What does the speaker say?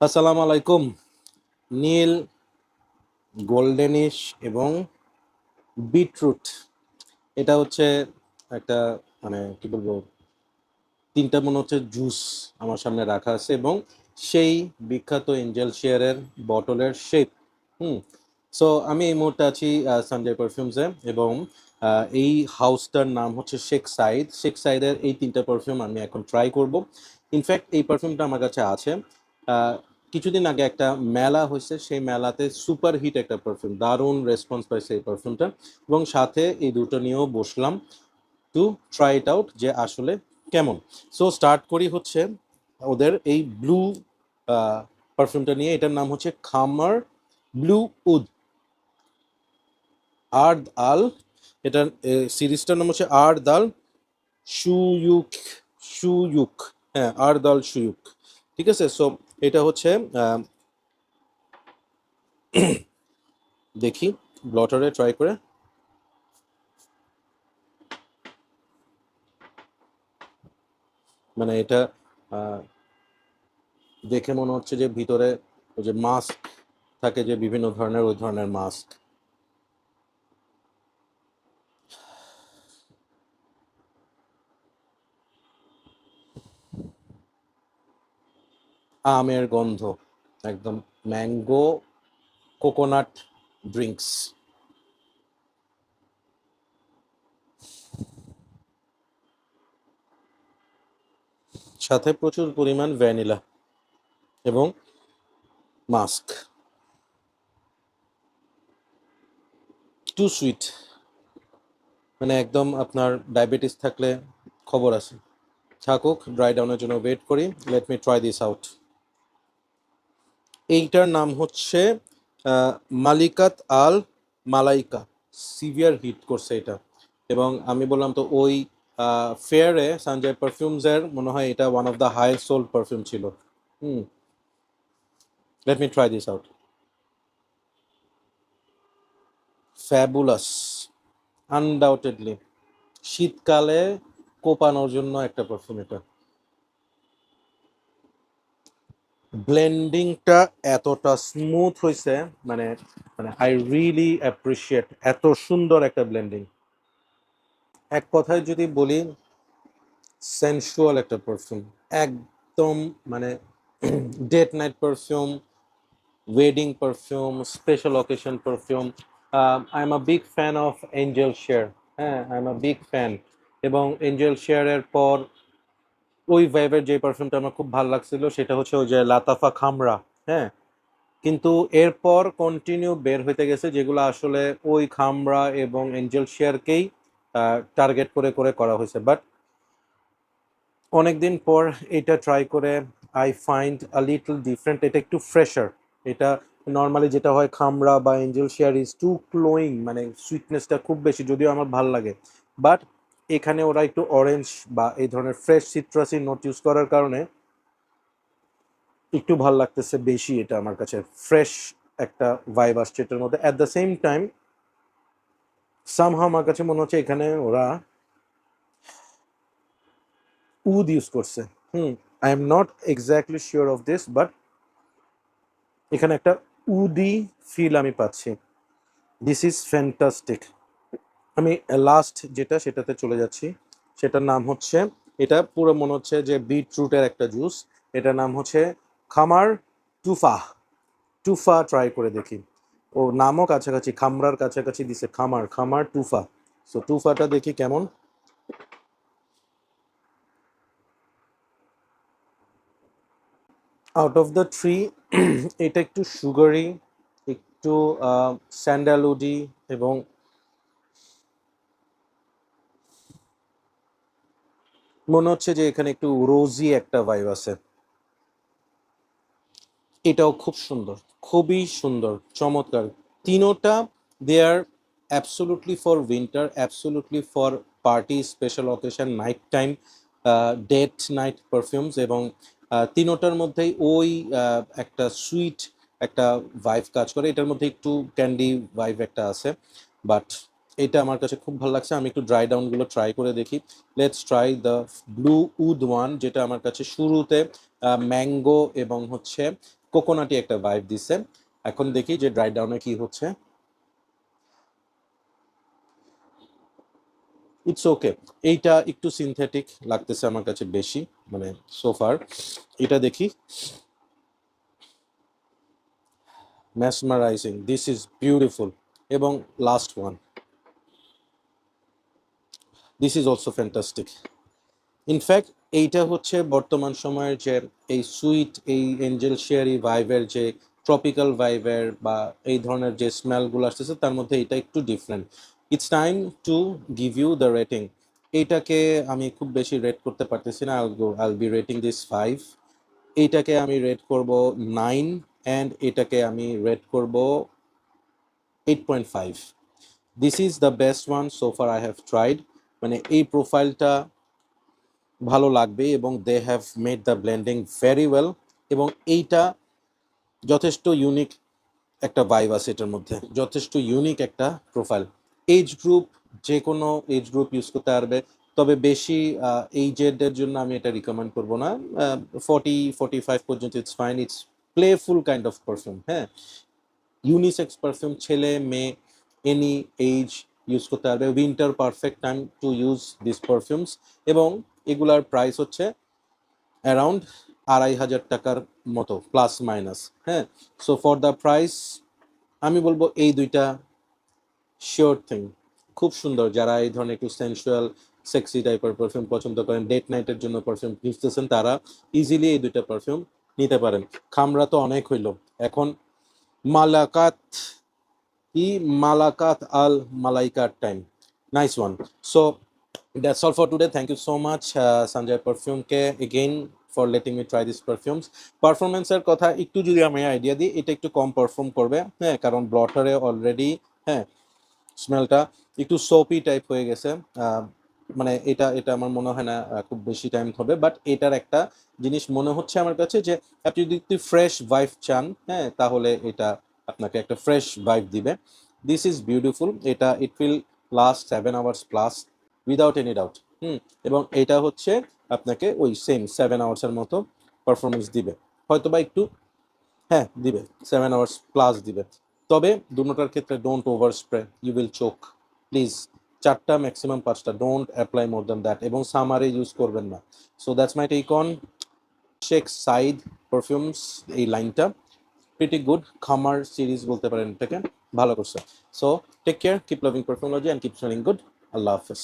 আসসালামু আলাইকুম নীল, গোল্ডেনিশ এবং বিটরুট। এটা হচ্ছে একটা মানে কি বলব, তিনটা মনে হচ্ছে জুস আমার সামনে রাখা আছে এবং সেই বিখ্যাত এঞ্জেল শেয়ারের বটলের শেপ হুম সো আমি এই মুহূর্তে আছি সঞ্জয় পারফিউমসে এবং এই হাউসটার নাম হচ্ছে শেখ সাইদ শেখ সাইদের এই তিনটা পারফিউম আমি এখন ট্রাই করব। ইনফ্যাক্ট এই পারফিউমটা আমার কাছে আছে। কিছুদিন আগে একটা মেলা হয়েছে, সেই মেলাতে সুপার হিট একটা পারফিউম দারুণ রেসপন্স পাইছে এই পারফিউমটা এবং সাথে এই দুটো নিয়েও বসলাম টু ট্রাই ইট আউট যে আসলে কেমন। সো স্টার্ট করি হচ্ছে ওদের এই ব্লু পারফিউমটা নিয়ে। এটার নাম হচ্ছে খামার ব্লু উড আর্দ আল, এটার সিরিজটার নাম হচ্ছে আর দাল সুয়ুক সুয়ুক হ্যাঁ আর দাল সুয়ুক ঠিক আছে? সো এটা হচ্ছে দেখি, ব্লটারে ট্রাই করে। মানে এটা দেখে মনে হচ্ছে যে ভিতরে ওই যে মাস্ক থাকে যে বিভিন্ন ধরনের, ওই ধরনের মাস্ক আমের গন্ধ, একদম ম্যাঙ্গো কোকোনাট ড্রিঙ্কস। সাথে প্রচুর পরিমাণ ভ্যানিলা এবং মাস্ক। টু সুইট মানে একদম আপনার ডায়াবেটিস থাকলে খবর আছে। থাকুক, ড্রাই ডাউনের জন্য ওয়েট করি, let me try this out. এইটার নাম হচ্ছে Malikat Al Malaika, severe hit করছে এটা। এবং আমি বললাম তো ওই ফেয়ারে সঞ্জয় পারফিউমসের মনে হয় এটা one of the high sold perfume ছিল। হুম। Let me try this out fabulous undoubtedly শীতকালে কোপানোর জন্য একটা পারফিউম এটা। ব্লেন্ডিংটা এতটা স্মুথ হয়েছে মানে মানে আই রিয়েলি অ্যাপ্রিসিয়েট এত সুন্দর একটা ব্লেন্ডিং এক কথায় যদি বলি সেন্সুয়াল একটা পারফিউম একদম মানে date night perfume wedding perfume special occasion perfume I am a big fan of Angel Share হ্যাঁ I am a big fan এবং এঞ্জেল শেয়ারের পর ওই ভাইবের যে পারফিউমটা আমার খুব ভালো লাগছিল, সেটা হচ্ছে ওই যে লাতাফা খামরা হ্যাঁ? কিন্তু এরপর কন্টিনিউ বের হইতে গেছে যেগুলো আসলে ওই খামরা এবং এঞ্জেল শেয়ারকেই টার্গেট করে করে করা হয়েছে। বাট অনেকদিন পর এটা ট্রাই করে I find a little different এটা একটু ফ্রেশার এটা নর্মালি যেটা হয় খামরা বা Angel Share is too cloying মানে সুইটনেসটা খুব বেশি, যদিও আমার ভালো লাগে। বাট এখানে ওরা একটু অরেঞ্জ বা এই ধরনের ফ্রেশ সিট্রাসি নোট ইউজ করার কারণে একটু ভালো লাগতেছে বেশি এটা আমার কাছে। ফ্রেশ একটা ভাইব আসছে এটার মধ্যে। At the same time somehow আমার কাছে মনে হচ্ছে এখানে ওরা উদ ইউজ করছে। হুম I am not exactly sure of this but এখানে একটা উদি ফিল আমি পাচ্ছি। দিস ইজ ফ্যান্টাস্টিক আমি লাস্ট যেটা সেটাতে চলে যাচ্ছি, সেটার নাম হচ্ছে, এটা পুরো মনে হচ্ছে যে বিটরুটের একটা জুস এটার নাম হচ্ছে খামার টুফা টুফা ট্রাই করে দেখি। ও নামও কাছাকাছি, খামরার কাছাকাছি দিছে, খামার খামার টুফা। সো টুফাটা দেখি কেমন। আউট অফ দ্য থ্রি এটা একটু সুগারি একটু স্যান্ডালউডি এবং মনে হচ্ছে যে এখানে একটু রোজি একটা ভাইব আছে। এটাও খুব সুন্দর, খুবই সুন্দর, চমৎকার। তিনোটা they are absolutely for winter absolutely for party special occasion night time date night perfumes এবং তিনোটার মধ্যেই ওই একটা সুইট একটা ভাইভ কাজ করে। এটার মধ্যে একটু ক্যান্ডি ভাইভ একটা আছে বাট এটা আমার কাছে খুব ভালো লাগছে। আমি একটু ড্রাই ডাউনগুলো ট্রাই করে দেখি। Let's try the blue wood one যেটা আমার কাছে শুরুতে ম্যাঙ্গো এবং হচ্ছে কোকোনাটি একটা ভাইব দিছে। এখন দেখি যে ড্রাই ডাউনে কি হচ্ছে। ইটস ওকে এইটা একটু সিনথেটিক লাগতেছে আমার কাছে বেশি মানে সোফার এটা দেখি। ম্যাসমারাইজিং দিস ইজ বিউটিফুল এবং last one this is also fantastic in fact এইটা হচ্ছে বর্তমান সময়ের যে এই সুইট, এই এঞ্জেল শেয়ারি ভাইবের যে ট্রপিক্যাল ভাইবের বা এই ধরনের যে স্মেলগুলো আসতেছে, তার মধ্যে এটা একটু different it's time to give you the rating এইটাকে আমি খুব বেশি রেট করতে পারতেছি না I'll go I'll be rating this five এইটাকে আমি রেট করব নাইন অ্যান্ড এটাকে আমি রেট করব eight point five this is the best one so far I have tried মানে এই প্রোফাইলটা ভালো লাগবে এবং they have made the blending very well এবং এইটা যথেষ্ট ইউনিক একটা ভাইব আছে এটার মধ্যে, যথেষ্ট ইউনিক একটা প্রোফাইল এজ গ্রুপ যে কোনো এজ গ্রুপ ইউজ করতে পারবে, তবে বেশি এইজেডের জন্য আমি এটা রিকমেন্ড করব না। ফর্টি ফর্টি ফাইভ পর্যন্ত it's fine it's playful kind of perfume হ্যাঁ। ইউনিসেক্স পারফিউম ছেলে, মেয়ে এনি এইজ ইউজ করতে পারবে। Winter perfect time to use this perfumes এবং এগুলার প্রাইস হচ্ছে অ্যারাউন্ড আড়াই হাজার টাকার মতো প্লাস মাইনাস হ্যাঁ? সো ফর দ্য প্রাইস আমি বলব এই দুইটা শিওর থিং খুব সুন্দর, যারা এই ধরনের একটু সেন্সুয়াল সেক্সি টাইপের পারফিউম পছন্দ করেন ডেট নাইটের জন্য পারফিউম খুঁজতেছেন, তারা ইজিলি এই দুইটা পারফিউম নিতে পারেন। খামরা তো অনেক হইল। এখন মালাকাত ই মালাকাত আল মালাইকার time nice one so that's all for today. Thank you so much uh, sanjay perfume কে again for try these perfumes. পারফরমেন্সের কথা একটু যদি আমি আইডিয়া দিই এটা একটু কম পারফর্ম করবে হ্যাঁ কারণ ব্লটারে অলরেডি হ্যাঁ স্মেলটা একটু সোপি টাইপ হয়ে গেছে মানে এটা এটা আমার মনে হয় না খুব বেশি টাইম হবে বাট এটার একটা জিনিস মনে হচ্ছে আমার কাছে যে আপনি যদি একটু ফ্রেশ ভাইব চান হ্যাঁ তাহলে এটা আপনাকে একটা ফ্রেশ ভাইব দিবে। দিস ইজ বিউটিফুল এটা it will last seven hours plus without any doubt hmm? এবং এটা হচ্ছে আপনাকে ওই সেম সেভেন আওয়ার্সের মতো পারফরমেন্স দিবে। হয়তো বা একটু হ্যাঁ দিবে সেভেন আওয়ার্স প্লাস দিবে। তবে দুটোটার ক্ষেত্রে don't over spray you will choke please চারটা ম্যাক্সিমাম পাঁচটা don't apply more than that এবং সামারে ইউজ করবেন না। So that's my take on shake side perfumes এই লাইনটা প্রিটি গুড খামার সিরিজ বলতে পারেন এটাকে। ভালো করছে। So take care keep loving perfumology and keep smelling good আল্লাহ হাফেজ।